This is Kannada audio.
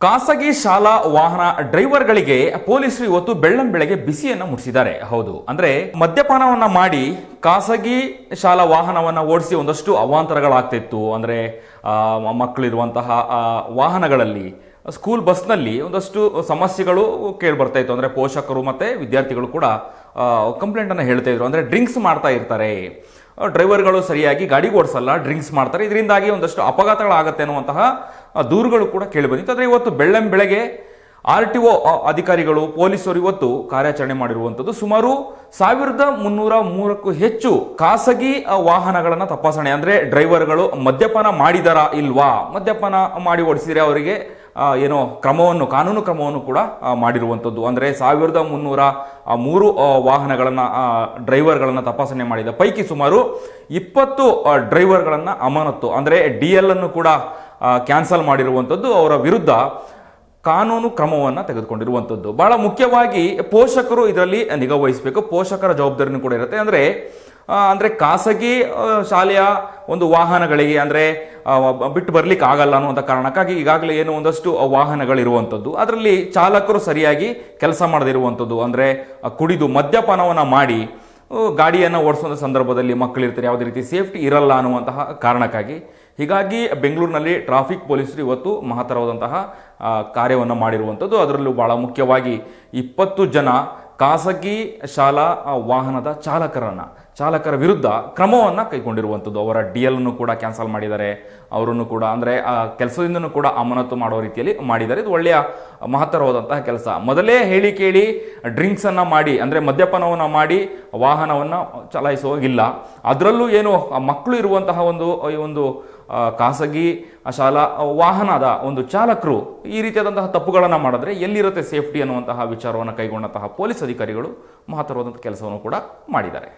ಖಾಸಗಿ ಶಾಲಾ ವಾಹನ ಡ್ರೈವರ್ಗಳಿಗೆ ಪೊಲೀಸರು ಇವತ್ತು ಬೆಳ್ಳಂ ಬೆಳಗ್ಗೆ ಬಿಸಿಯನ್ನ ಮುಟ್ಟಿಸಿದ್ದಾರೆ. ಹೌದು. ಅಂದ್ರೆ ಮದ್ಯಪಾನವನ್ನ ಮಾಡಿ ಖಾಸಗಿ ಶಾಲಾ ವಾಹನವನ್ನ ಓಡಿಸಿ ಒಂದಷ್ಟು ಅವಾಂತರಗಳಾಗ್ತಿತ್ತು. ಅಂದ್ರೆ ಮಕ್ಕಳಿರುವಂತಹ ವಾಹನಗಳಲ್ಲಿ, ಸ್ಕೂಲ್ ಬಸ್ನಲ್ಲಿ ಒಂದಷ್ಟು ಸಮಸ್ಯೆಗಳು ಕೇಳಿ ಬರ್ತಾ ಇತ್ತು ಅಂದ್ರೆ ಪೋಷಕರು ಮತ್ತೆ ವಿದ್ಯಾರ್ಥಿಗಳು ಕೂಡ ಕಂಪ್ಲೇಂಟ್ ಅನ್ನ ಹೇಳ್ತಾ ಇದ್ರು. ಅಂದ್ರೆ ಡ್ರಿಂಕ್ಸ್ ಮಾಡ್ತಾ ಇರ್ತಾರೆ. ಡ್ರೈವರ್ಗಳು ಸರಿಯಾಗಿ ಗಾಡಿ ಓಡಿಸಲ್ಲ, ಡ್ರಿಂಕ್ಸ್ ಮಾಡ್ತಾರೆ. ಇದರಿಂದಾಗಿ ಒಂದಷ್ಟು ಅಪಘಾತಗಳಾಗುತ್ತೆ ಅನ್ನುವಂತಹ ದೂರುಗಳು ಕೂಡ ಕೇಳಿ ಬಂದಿತ್ತು. ಆದರೆ ಇವತ್ತು ಬೆಳ್ಳಂ ಬೆಳಗ್ಗೆ ಆರ್ ಟಿ ಒ ಅಧಿಕಾರಿಗಳು, ಪೊಲೀಸರು ಇವತ್ತು ಕಾರ್ಯಾಚರಣೆ ಮಾಡಿರುವಂಥದ್ದು. ಸುಮಾರು ಸಾವಿರದ ಮುನ್ನೂರ ಮೂರಕ್ಕೂ ಹೆಚ್ಚು ಖಾಸಗಿ ವಾಹನಗಳನ್ನು ತಪಾಸಣೆ, ಅಂದರೆ ಡ್ರೈವರ್ಗಳು ಮದ್ಯಪಾನ ಮಾಡಿದಾರಾ ಇಲ್ವಾ? ಮದ್ಯಪಾನ ಮಾಡಿ ಓಡಿಸಿದರೆ ಅವರಿಗೆ ಏನೋ ಕ್ರಮವನ್ನು, ಕಾನೂನು ಕ್ರಮವನ್ನು ಕೂಡ ಮಾಡಿರುವಂಥದ್ದು. ಅಂದರೆ ಸಾವಿರದ ಮುನ್ನೂರ ಮೂರು ವಾಹನಗಳನ್ನು ಡ್ರೈವರ್ಗಳನ್ನು ತಪಾಸಣೆ ಮಾಡಿದ. ಪೈಕಿ ಸುಮಾರು ಇಪ್ಪತ್ತು ಡ್ರೈವರ್ಗಳನ್ನು ಅಮಾನತ್ತು. ಅಂದರೆ ಡಿ ಎಲ್ ಅನ್ನು ಕೂಡ ಕ್ಯಾನ್ಸಲ್ ಮಾಡಿರುವಂಥದ್ದು ಅವರ ವಿರುದ್ಧ ಕಾನೂನು ಕ್ರಮವನ್ನು ತೆಗೆದುಕೊಂಡಿರುವಂಥದ್ದು. ಬಹಳ ಮುಖ್ಯವಾಗಿ ಪೋಷಕರು ಇದರಲ್ಲಿ ನಿಗಾ ವಹಿಸಬೇಕು. ಪೋಷಕರ ಜವಾಬ್ದಾರಿನೂ ಕೂಡ ಇರುತ್ತೆ. ಅಂದರೆ ಅಂದ್ರೆ ಖಾಸಗಿ ಶಾಲೆಯ ಒಂದು ವಾಹನಗಳಿಗೆ ಅಂದ್ರೆ ಬಿಟ್ಟು ಬರ್ಲಿಕ್ಕೆ ಆಗಲ್ಲ ಅನ್ನುವಂಥ ಕಾರಣಕ್ಕಾಗಿ ಈಗಾಗಲೇ ಏನು ಒಂದಷ್ಟು ವಾಹನಗಳಿರುವಂಥದ್ದು. ಅದರಲ್ಲಿ ಚಾಲಕರು ಸರಿಯಾಗಿ ಕೆಲಸ ಮಾಡದಿರುವಂಥದ್ದು. ಅಂದ್ರೆ ಕುಡಿದು ಮದ್ಯಪಾನವನ್ನ ಮಾಡಿ ಗಾಡಿಯನ್ನು ಓಡಿಸುವಂಥ ಸಂದರ್ಭದಲ್ಲಿ ಮಕ್ಕಳಿರ್ತಾರೆ. ಯಾವುದೇ ರೀತಿ ಸೇಫ್ಟಿ ಇರಲ್ಲ ಅನ್ನುವಂತಹ ಕಾರಣಕ್ಕಾಗಿ. ಹೀಗಾಗಿ ಬೆಂಗಳೂರಿನಲ್ಲಿ ಟ್ರಾಫಿಕ್ ಪೊಲೀಸರು ಇವತ್ತು ಮಹತ್ತರವಾದಂತಹ ಕಾರ್ಯವನ್ನು ಮಾಡಿರುವಂಥದ್ದು. ಅದರಲ್ಲೂ ಬಹಳ ಮುಖ್ಯವಾಗಿ ಇಪ್ಪತ್ತು ಜನ ಖಾಸಗಿ ಶಾಲಾ ವಾಹನದ ಚಾಲಕರನ್ನ ಚಾಲಕರ ವಿರುದ್ಧ ಕ್ರಮವನ್ನು ಕೈಗೊಂಡಿರುವಂಥದ್ದು. ಅವರ ಡಿ ಅನ್ನು ಕೂಡ ಕ್ಯಾನ್ಸಲ್ ಮಾಡಿದ್ದಾರೆ. ಅವರನ್ನು ಕೂಡ ಅಂದರೆ, ಆ, ಕೆಲಸದಿಂದನೂ ಕೂಡ ಅಮಾನತು ಮಾಡೋ ರೀತಿಯಲ್ಲಿ ಮಾಡಿದ್ದಾರೆ. ಇದು ಒಳ್ಳೆಯ ಮಹತ್ತರವಾದಂತಹ ಕೆಲಸ. ಮೊದಲೇ ಹೇಳಿ ಕೇಳಿ, ಡ್ರಿಂಕ್ಸನ್ನು ಮಾಡಿ, ಅಂದರೆ ಮದ್ಯಪಾನವನ್ನು ಮಾಡಿ, ವಾಹನವನ್ನು ಚಲಾಯಿಸುವಾಗಿಲ್ಲ. ಅದರಲ್ಲೂ ಏನು ಮಕ್ಕಳು ಇರುವಂತಹ ಒಂದು, ಈ ಒಂದು ಖಾಸಗಿ ಶಾಲಾ ವಾಹನದ ಒಂದು ಚಾಲಕರು ಈ ರೀತಿಯಾದಂತಹ ತಪ್ಪುಗಳನ್ನು ಮಾಡಿದ್ರೆ ಎಲ್ಲಿರುತ್ತೆ ಸೇಫ್ಟಿ ಅನ್ನುವಂತಹ ವಿಚಾರವನ್ನು ಕೈಗೊಂಡಂತಹ ಪೊಲೀಸ್ ಅಧಿಕಾರಿಗಳು ಮಹತ್ತರವಾದಂಥ ಕೆಲಸವನ್ನು ಕೂಡ ಮಾಡಿದ್ದಾರೆ.